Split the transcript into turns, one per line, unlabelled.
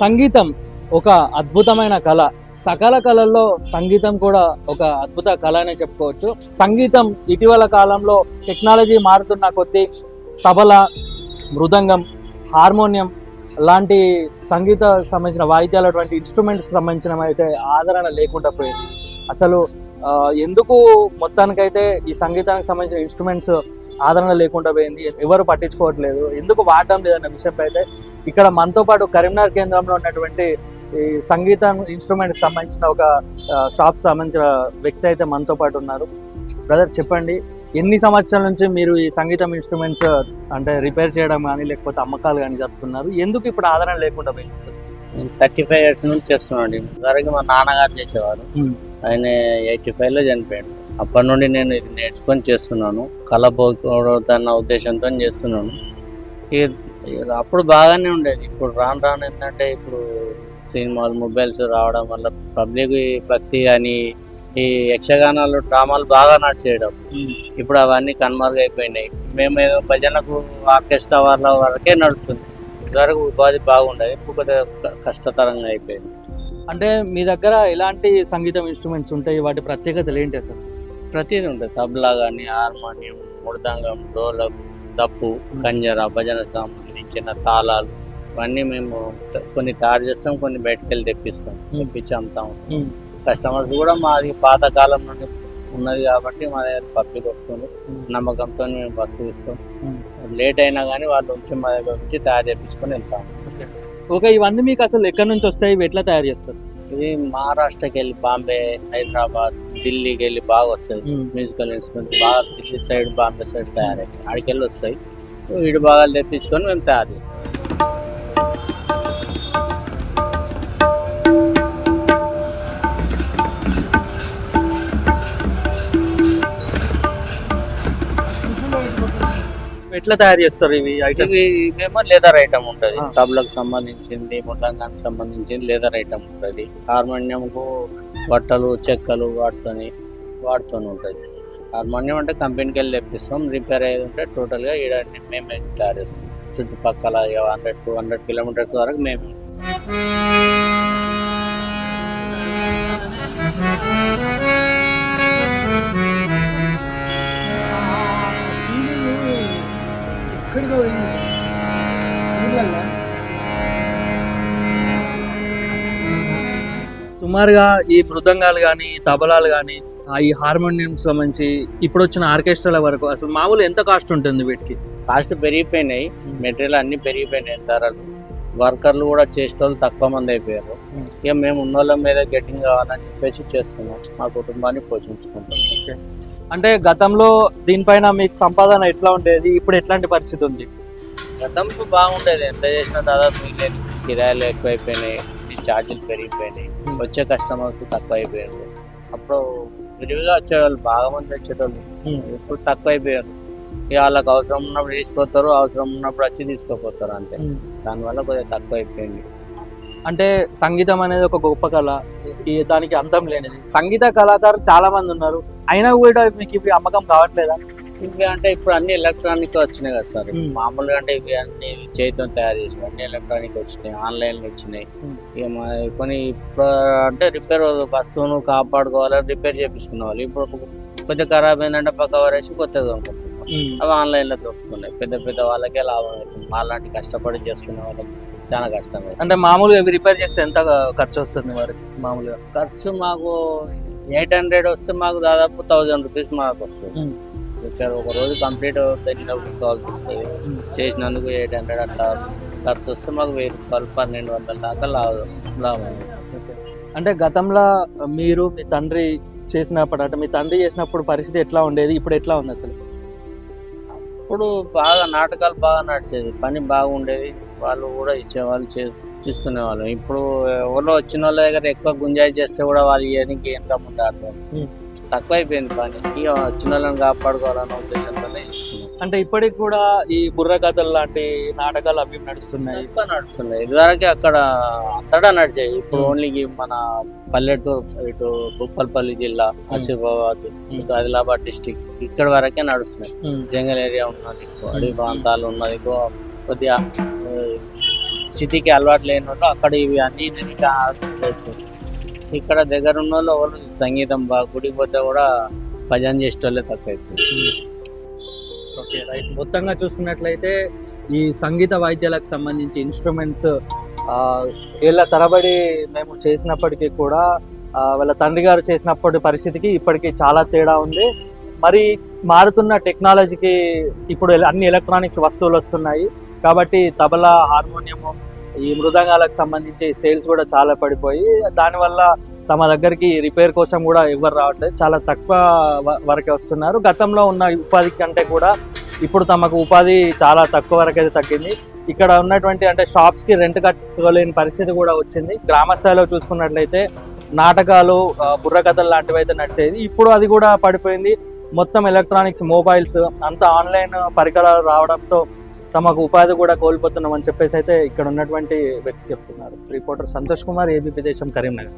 సంగీతం ఒక అద్భుతమైన కళ. సకల కళల్లో సంగీతం కూడా ఒక అద్భుత కళ అనే చెప్పుకోవచ్చు. సంగీతం ఇటీవల కాలంలో టెక్నాలజీ మారుతున్న కొద్దీ తబల మృదంగం హార్మోనియం లాంటి సంగీత సంబంధించిన వాయిద్యాలు అటువంటి ఇన్స్ట్రుమెంట్స్కి సంబంధించిన అయితే ఆదరణ లేకుండా పోయింది. అసలు ఎందుకు మొత్తానికైతే ఈ సంగీతానికి సంబంధించిన ఇన్స్ట్రుమెంట్స్ ఆదరణ లేకుండా పోయింది. ఎవరు పట్టించుకోవట్లేదు. ఎందుకు వాడడం లేదన్న విషయంపై అయితే ఇక్కడ మనతో పాటు కరీంనగర్ కేంద్రంలో ఉన్నటువంటి ఈ సంగీతం ఇన్స్ట్రుమెంట్ సంబంధించిన ఒక షాప్ సంబంధించిన వ్యక్తి అయితే మనతో పాటు ఉన్నారు. బ్రదర్ చెప్పండి. ఎన్ని సంవత్సరాల నుంచి మీరు ఈ సంగీతం ఇన్స్ట్రుమెంట్స్ అంటే రిపేర్ చేయడం కానీ లేకపోతే అమ్మకాలు కానీ జరుపుతున్నారు? ఎందుకు ఇప్పుడు ఆదరణ లేకుండా పోయింది అసలు
నేను థర్టీ ఫైవ్ ఇయర్స్ నుంచి చేస్తున్నాను ఇదివరకు మా నాన్నగారు చేసేవారు. ఆయన ఎయిటీ ఫైవ్లో చనిపోయాడు. అప్పటి నుండి నేను ఇది నేర్చుకొని చేస్తున్నాను. కళ పోకూడదన్న ఉద్దేశంతో చేస్తున్నాను. అప్పుడు బాగానే ఉండేది. ఇప్పుడు రాను రాను ఏంటంటే ఇప్పుడు సినిమాలు మొబైల్స్ రావడం వల్ల పబ్లిక్ భక్తి కానీ ఈ యక్షగానాలు డ్రామాలు బాగా నడిచేయడం. ఇప్పుడు అవన్నీ కనుమరుగైపోయినాయి. మేము ఏదో భజనకు ఆర్కెస్ట్రా వాళ్ళ వరకే నడుస్తుంది. ఇదివరకు ఉపాధి బాగుండేది. ఇప్పుడు కొద్దిగా కష్టతరంగా అయిపోయింది.
అంటే మీ దగ్గర ఎలాంటి సంగీతం ఇన్స్ట్రుమెంట్స్ ఉంటాయి? వాటి ప్రత్యేకతలు ఏంటి అసలు?
ప్రతిదీ ఉంటుంది. తబలా కానీ హార్మోనియం మృదంగం డోలక్ దప్పు కంజర భజన సంబంధించిన తాళాలు ఇవన్నీ మేము కొన్ని తయారు చేస్తాం కొన్ని బయటకు వెళ్ళి తెప్పిస్తాం తెప్పించి అమ్ముతాం
మ్మ్.
కస్టమర్స్ కూడా మాది పాతకాలం నుండి ఉన్నది కాబట్టి మా దగ్గర పబ్లిక్ వస్తుంది.
మ్మ్.
నమ్మకంతో మేము బస్సు ఇస్తాం. లేట్ అయినా కానీ వాళ్ళు వచ్చి మా దగ్గర నుంచి తయారు చేపించుకొని వెళ్తాం
ఓకే. ఇవన్నీ మీకు అసలు ఎక్కడి నుంచి వస్తాయి? ఇవి ఎట్లా తయారు చేస్తారు?
ఇది మహారాష్ట్రకి వెళ్ళి బాంబే హైదరాబాద్ ఢిల్లీకి వెళ్ళి బాగా వస్తాయి. మ్యూజికల్ ఇన్స్ట్రుమెంట్ బాగా ఢిల్లీ సైడ్ బాంబే సైడ్ తయారవుతాయి ఆడికి వెళ్ళి వస్తాయి. వీడి భాగాలు తెప్పించుకొని మేము తయారు చేస్తాం.
ఎట్లా తయారు చేస్తారు ఇవి ఐటమ్
ఇవి ఇవేమో లేదర్ ఐటమ్ ఉంటుంది.
ఆ.
తబలకు సంబంధించింది ముడ్డంగానికి సంబంధించింది లేదర్ ఐటమ్ ఉంటుంది. హార్మోనియంకు బట్టలు చెక్కలు వాటితోని వాటితోని ఉంటుంది. హార్మోనియం అంటే కంపెనీకి వెళ్ళి తెప్పిస్తాం. రిపేర్ అయ్యేది ఉంటే టోటల్గా ఈడ మేమే తయారు చేస్తాం. చుట్టుపక్కల హండ్రెడ్ టూ హండ్రెడ్ కిలోమీటర్స్ వరకు మేము.
ఎక్కడికో పోయింది. ఊర్లల్లో. సుమారుగా ఈ మృదంగాలు కానీ తబలాలు కానీ ఈ హార్మోనియం సంబంధించి ఇప్పుడు వచ్చిన ఆర్కెస్ట్రాల వరకు అసలు మామూలు ఎంత కాస్ట్ ఉంటుంది వీటికి?
కాస్ట్ పెరిగిపోయినాయి. మెటీరియల్ అన్ని పెరిగిపోయినాయి ధరలు. వర్కర్లు కూడా చేసేటోళ్ళు తక్కువ మంది అయిపోయారు.
Hmm.
ఇక మేము ఉన్నోళ్ళ మీద గెట్టింగ్ కావాలని చెప్పేసి చేస్తున్నాం. మా కుటుంబాన్ని పోషించుకుంటాం
అంటే గతంలో దీనిపైన మీకు సంపాదన ఎట్లా ఉండేది? ఇప్పుడు ఎట్లాంటి పరిస్థితి ఉంది?
గతంలో బాగుండేది. ఎంత చేసినా దాదాపు మిగిలేదు కిరాయిలు ఎక్కువైపోయినాయి ఛార్జీలు పెరిగిపోయినాయి. వచ్చే కస్టమర్స్ తక్కువ అయిపోయారు అప్పుడు విరివిగా వచ్చేవాళ్ళు బాగా మంది వచ్చేటోళ్ళు ఇప్పుడు తక్కువ అయిపోయారు ఇక వాళ్ళకి అవసరం ఉన్నప్పుడు తీసుకొస్తారు అవసరం ఉన్నప్పుడు వచ్చి తీసుకుపోతారు అంతే. దానివల్ల కొద్దిగా తక్కువ అయిపోయింది
అంటే సంగీతం అనేది ఒక గొప్ప కళ. ఈ దానికి అంతం లేనిది. సంగీత కళాకారులు చాలా మంది ఉన్నారు. అయినా కూడా మీకు ఇవి అమ్మకం కావట్లేదా?
ఇవి అంటే ఇప్పుడు అన్ని ఎలక్ట్రానిక్ వచ్చినాయి కదా సార్. మామూలుగా అంటే ఇవి అన్ని చేతితో తయారు చేసి అన్ని ఎలక్ట్రానిక్ వచ్చినాయి ఆన్లైన్లో వచ్చినాయి. ఇక కొన్ని ఇప్పుడు అంటే రిపేర్ వస్తువును కాపాడుకోవాలి రిపేర్ చేపించుకునే వాళ్ళు. ఇప్పుడు కొద్దిగా ఖరాబ్ అయిందంటే పక్క వరేసి కొత్తగా కొనుక్కుంటున్నాం అవి ఆన్లైన్లో దొరుకుతున్నాయి. పెద్ద పెద్ద వాళ్ళకే లాభం అవుతుంది. మాలాంటి కష్టపడి చేసుకునే వాళ్ళకి. చాలా కష్టం.
అంటే మామూలుగా ఇవి రిపేర్ చేస్తే ఎంత ఖర్చు వస్తుంది మరి మామూలుగా?
ఖర్చు మాకు ఎయిట్ హండ్రెడ్ వస్తే మాకు దాదాపు థౌజండ్ రూపీస్ మాకు వస్తుంది. రిపేర్ ఒక రోజు కంప్లీట్ దగ్గర కూర్చోవాల్సి వస్తుంది. చేసినందుకు ఎయిట్ హండ్రెడ్ అట్లా ఖర్చు వస్తే మాకు వెయ్యి రూపాయలు పన్నెండు వందల దాకా లాభం లాభం.
అంటే గతంలో మీరు మీ తండ్రి చేసినప్పుడు అంటే మీ తండ్రి చేసినప్పుడు పరిస్థితి ఎట్లా ఉండేది? ఇప్పుడు ఎట్లా ఉంది అసలు?
ఇప్పుడు బాగా నాటకాలు బాగా నడిచేది. పని బాగుండేది. వాళ్ళు కూడా ఇచ్చేవాళ్ళు చే తీసుకునేవాళ్ళు. ఇప్పుడు ఎవరో వచ్చిన వాళ్ళ దగ్గర ఎక్కువ గుంజాయి చేస్తే కూడా వాళ్ళు ఇవన్నీ ఇన్కమ్ ఉంటారు
Hmm.
తక్కువ అయిపోయింది పని. ఇక వచ్చిన వాళ్ళని కాపాడుకోవాలన్న ఉద్దేశంతోనే ఇస్తున్నాం
అంటే ఇప్పటికి కూడా ఈ బుర్ర కథలు లాంటి నాటకాలు అవి నడుస్తున్నాయి?
ఎక్కువ నడుస్తున్నాయి. ఇదివరకే అక్కడ అంతటా నడిచాయి. ఇప్పుడు. ఓన్లీ మన పల్లెటూరు ఇటు భూపాలపల్లి జిల్లా ఆసిఫాబాద్ ఆదిలాబాద్ డిస్టిక్ ఇక్కడ వరకే నడుస్తున్నాయి. జంగల్ ఏరియా ఉన్నది అడవి ప్రాంతాలు ఉన్నది కొద్దిగా సిటీకి అలవాటు లేని వాళ్ళు అక్కడ ఇవి అన్ని నేను ఇక్కడ దగ్గర ఉన్న వాళ్ళు ఎవరు సంగీతం బాగా గుడికి పోతే కూడా భజన చేసేటోళ్ళే తక్కువ అయిపోయింది
ఓకే రైట్. మొత్తంగా చూసుకున్నట్లయితే ఈ సంగీత వాయిద్యాలకు సంబంధించి ఇన్స్ట్రుమెంట్స్ ఏళ్ళ తరబడి మేము చేసినప్పటికీ కూడా వాళ్ళ తండ్రి గారు చేసినప్పటి పరిస్థితికి ఇప్పటికి చాలా తేడా ఉంది. మరి మారుతున్న టెక్నాలజీకి ఇప్పుడు అన్ని ఎలక్ట్రానిక్స్ వస్తువులు వస్తున్నాయి. కాబట్టి తబలా హార్మోనియము ఈ మృదంగాలకు సంబంధించి సేల్స్ కూడా చాలా పడిపోయి దానివల్ల తమ దగ్గరికి రిపేర్ కోసం కూడా ఎవరు రావట్లేదు. చాలా తక్కువ వరకే వస్తున్నారు. గతంలో ఉన్న ఉపాధి కంటే కూడా ఇప్పుడు తమకు ఉపాధి చాలా తక్కువ వరకు అయితే తగ్గింది. ఇక్కడ ఉన్నటువంటి అంటే షాప్స్కి రెంట్ కట్టుకోలేని పరిస్థితి కూడా వచ్చింది. గ్రామ స్థాయిలో చూసుకున్నట్లయితే నాటకాలు బుర్రకథలు లాంటివి అయితే నడిచేది. ఇప్పుడు అది కూడా పడిపోయింది. మొత్తం ఎలక్ట్రానిక్స్ మొబైల్స్ అంతా ఆన్లైన్ పరికరాలు రావడంతో తమకు ఉపాధి కూడా కోల్పోతున్నాం అని చెప్పేసి అయితే ఇక్కడ ఉన్నటువంటి వ్యక్తి చెప్తున్నారు. రిపోర్టర్ సంతోష్ కుమార్ ఏబీపీ దేశం కరీంనగర్.